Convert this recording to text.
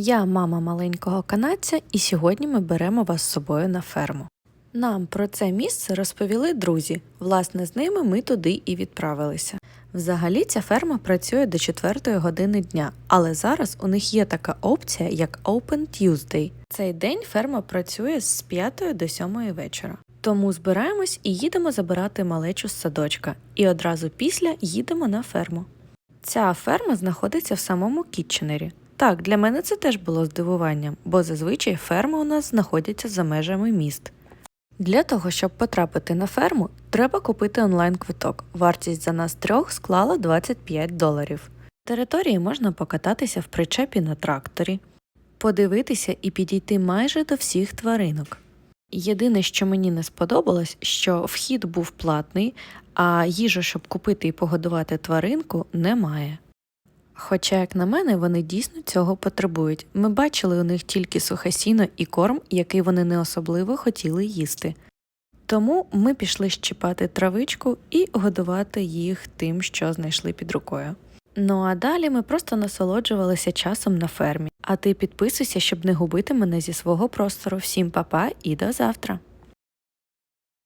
Я мама маленького канадця, і сьогодні ми беремо вас з собою на ферму. Нам про це місце розповіли друзі. Власне, з ними ми туди і відправилися. Взагалі ця ферма працює до 4 години дня, але зараз у них є така опція, як Open Tuesday. Цей день ферма працює з 5 до 7 вечора. Тому збираємось і їдемо забирати малечу з садочка, і одразу після їдемо на ферму. Ця ферма знаходиться в самому Кітченері. Так, для мене це теж було здивуванням, бо зазвичай ферми у нас знаходяться за межами міст. Для того, щоб потрапити на ферму, треба купити онлайн-квиток. Вартість за нас трьох склала 25 доларів. Території можна покататися в причепі на тракторі, подивитися і підійти майже до всіх тваринок. Єдине, що мені не сподобалось, що вхід був платний, а їжу, щоб купити і погодувати тваринку, немає. Хоча, як на мене, вони дійсно цього потребують. Ми бачили у них тільки сухе сіно і корм, який вони не особливо хотіли їсти. Тому ми пішли щіпати травичку і годувати їх тим, що знайшли під рукою. Ну а далі ми просто насолоджувалися часом на фермі. А ти підписуйся, щоб не губити мене зі свого простору. Всім па-па і до завтра!